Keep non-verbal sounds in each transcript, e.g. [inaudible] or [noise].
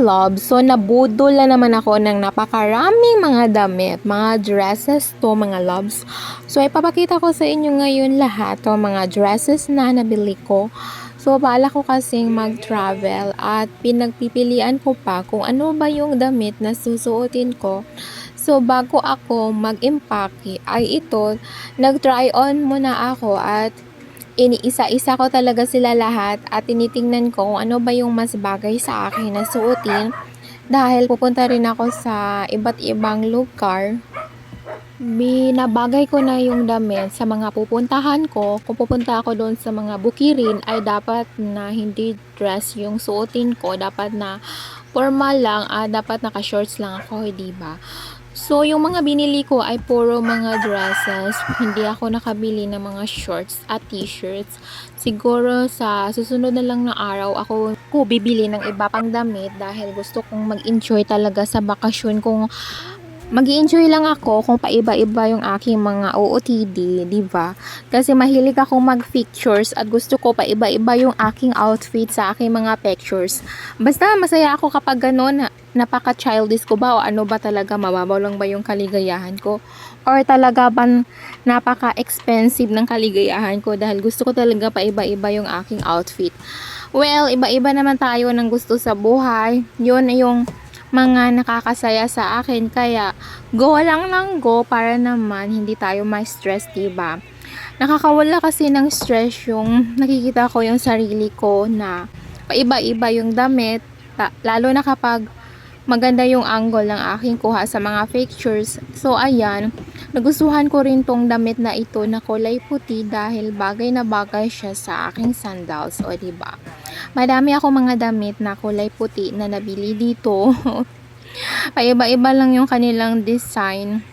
love, so nabudol na naman ako ng napakaraming mga damit, mga dresses to mga loves. So ipapakita ko sa inyo ngayon lahat to mga dresses na nabili ko. So bala ko kasing mag-travel at pinagpipilian ko pa kung ano ba yung damit na susuotin ko. So bago ako mag-impake ay ito, nag-try on muna ako at iniisa-isa ko talaga sila lahat at tinitingnan ko kung ano ba yung mas bagay sa akin na suotin dahil pupunta rin ako sa iba't ibang lugar. Binabagay ko na yung damit sa mga pupuntahan ko. Kung pupunta ako doon sa mga bukirin ay dapat na hindi dress yung suotin ko. Dapat na formal lang at dapat naka-shorts lang ako, di ba? So, yung mga binili ko ay puro mga dresses. Hindi ako nakabili ng mga shorts at t-shirts. Siguro sa susunod na lang na araw, ako ko bibili ng iba pang damit dahil gusto kong mag-enjoy talaga sa bakasyon kung mag enjoy lang ako kung paiba-iba yung aking mga OOTD, di ba? Kasi mahilig ako mag-pictures at gusto ko paiba-iba yung aking outfit sa aking mga pictures. Basta masaya ako kapag gano'n, napaka-childish ko ba o ano ba talaga, mababaw lang ba yung kaligayahan ko? Or talaga ba napaka-expensive ng kaligayahan ko dahil gusto ko talaga paiba-iba yung aking outfit. Well, iba-iba naman tayo ng gusto sa buhay. Yun yung mga nakakasaya sa akin. Kaya, go lang lang go para naman hindi tayo ma-stress, diba? Nakakawala kasi ng stress yung nakikita ko yung sarili ko na paiba-iba yung damit. Lalo na kapag maganda yung angle ng aking kuha sa mga pictures. So, ayan. Nagustuhan ko rin tong damit na ito na kulay puti dahil bagay na bagay siya sa aking sandals. O, diba? Madami ako mga damit na kulay puti na nabili dito. [laughs] Paiba-iba lang yung kanilang design.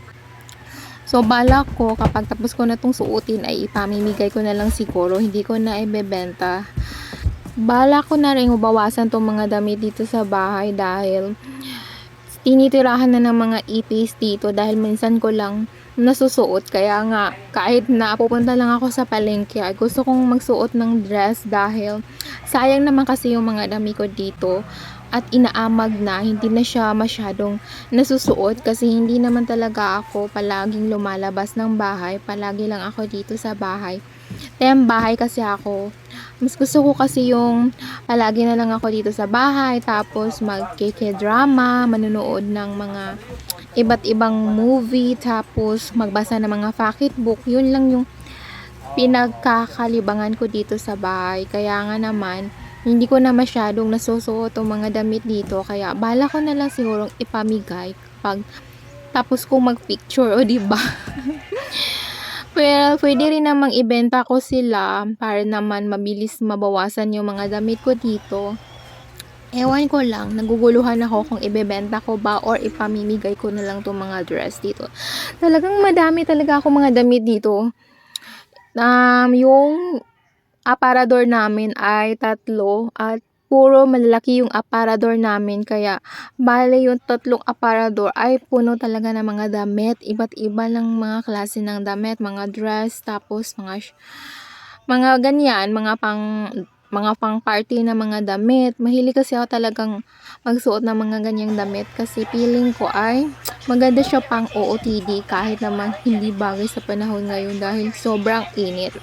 So, balak ko, kapag tapos ko na itong suotin, ay ipamimigay ko na lang siguro. Hindi ko na ibebenta. Balak ko na rin ubawasan itong mga damit dito sa bahay dahil tinitirahan na ng mga ipis dito dahil minsan ko lang nasusuot. Kaya nga, kahit na pupunta lang ako sa palengke, gusto kong magsuot ng dress dahil sayang naman kasi yung mga dami ko dito at inaamag na, hindi na siya masyadong nasusuot kasi hindi naman talaga ako palaging lumalabas ng bahay. Palagi lang ako dito sa bahay. Tem bahay kasi ako. Mas gusto ko kasi yung palagi na lang ako dito sa bahay tapos magkike-drama, manonood ng mga iba't ibang movie tapos magbasa ng mga fact book. Yun lang yung pinagkakalibangan ko dito sa bahay. Kaya nga naman, hindi ko na masyadong nasusuot ang mga damit dito. Kaya bala ko na lang sigurong ipamigay pag tapos kong mag-picture, o di ba? [laughs] well, pwede rin namang ibenta ko sila para naman mabilis mabawasan yung mga damit ko dito. Ewan ko lang, naguguluhan ako kung ibebenta ko ba or ipamimigay ko na lang itong mga dress dito. Talagang madami talaga ako mga damit dito. Um, yung aparador namin ay tatlo at puro malalaki yung aparador namin. Kaya bale yung tatlong aparador ay puno talaga ng mga damit. Iba't iba ng mga klase ng damit mga dress tapos mga mga ganyan mga pang mga pang party na mga damit. Mahilig kasi ako talagang magsuot ng mga ganyang damit kasi feeling ko ay maganda siya pang OOTD kahit naman hindi bagay sa panahon ngayon dahil sobrang init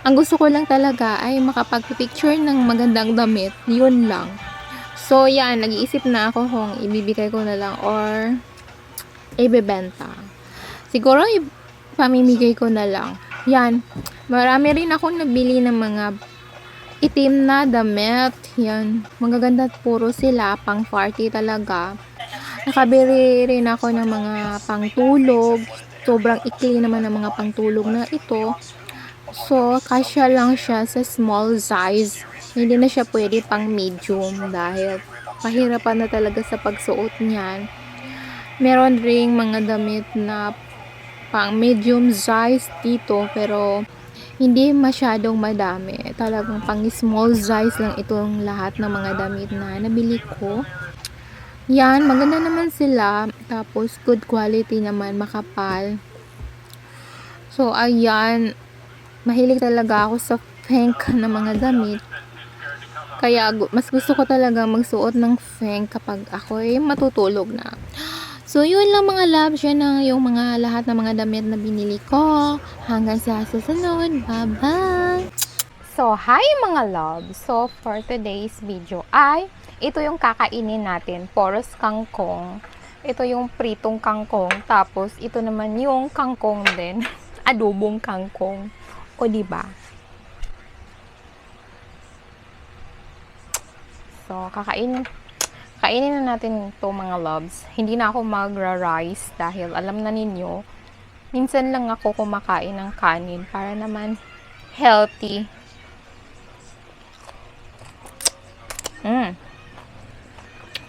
ang gusto ko lang talaga ay makapag-picture ng magandang damit. Yun lang. So, yan. Nag-iisip na ako kung ibibigay ko na lang or ibebenta. Siguro, pamimigay ko na lang. Yan. Marami rin ako nabili ng mga itim na damit. Yan. Magaganda at puro sila. Pang party talaga. Nakabili rin ako ng mga pangtulog. Sobrang ikli naman ng mga pangtulog na ito. So, kasya lang siya sa small size. Hindi na siya pwede pang medium dahil pahirapan na talaga sa pagsuot niyan. Meron ring mga damit na pang medium size dito pero hindi masyadong madami. Talagang pang small size lang itong lahat ng mga damit na nabili ko. Yan, maganda naman sila. Tapos, good quality naman, makapal. So, ayan mahilig talaga ako sa pink na mga damit. Kaya mas gusto ko talaga magsuot ng feng kapag ako ay matutulog na. So, yun lang mga loves. Yan ang yung mga lahat ng mga damit na binili ko. Hanggang sa susunod. Bye-bye! So, hi mga loves! So, for today's video ay ito yung kakainin natin. Poros kangkong. Ito yung pritong kangkong. Tapos, ito naman yung kangkong din. [laughs] Adobong kangkong. O, diba? So, kakainin, kainin na natin to mga loves. Hindi na ako magra-rice dahil alam na ninyo, minsan lang ako kumakain ng kanin para naman healthy. Mm.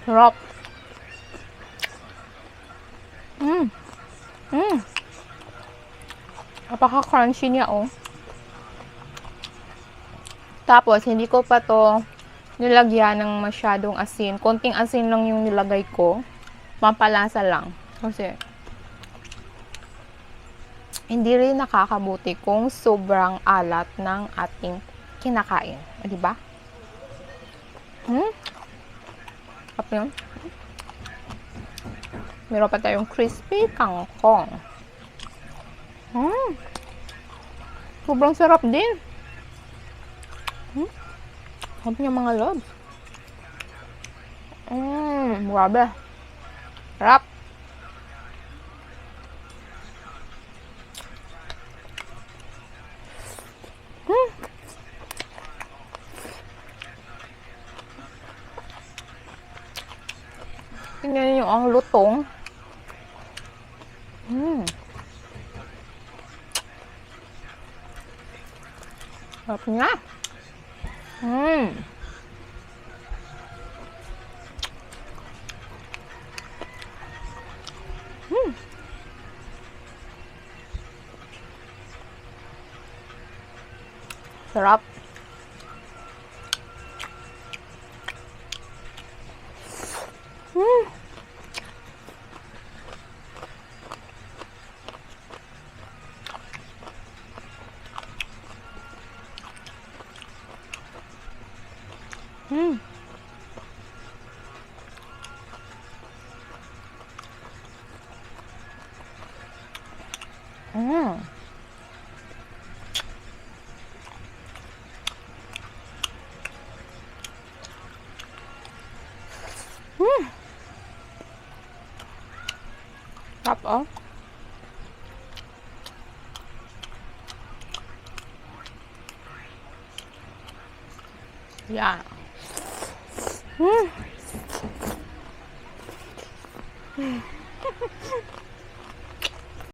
Sarap. Mm. Mm. Napaka-crunchy niya, oh. Tapos, hindi ko pa to nilagyan ng masyadong asin. Konting asin lang yung nilagay ko. Pampalasa lang. Kasi, hindi rin nakakabuti kung sobrang alat ng ating kinakain. O, di ba? Hmm? Sarap yun. Meron pa tayong crispy kangkong. Hmm. Sobrang sarap din. Sarap niya mga loves. Mmm, grabe. Sarap. Hmm. Tingnan niyo ang lutong. Hmm. Sarap niya. Hmm. Hmm. Sarap. Hmm. Hmm. Mm. Mm. Sarap oh. Yan. Mm.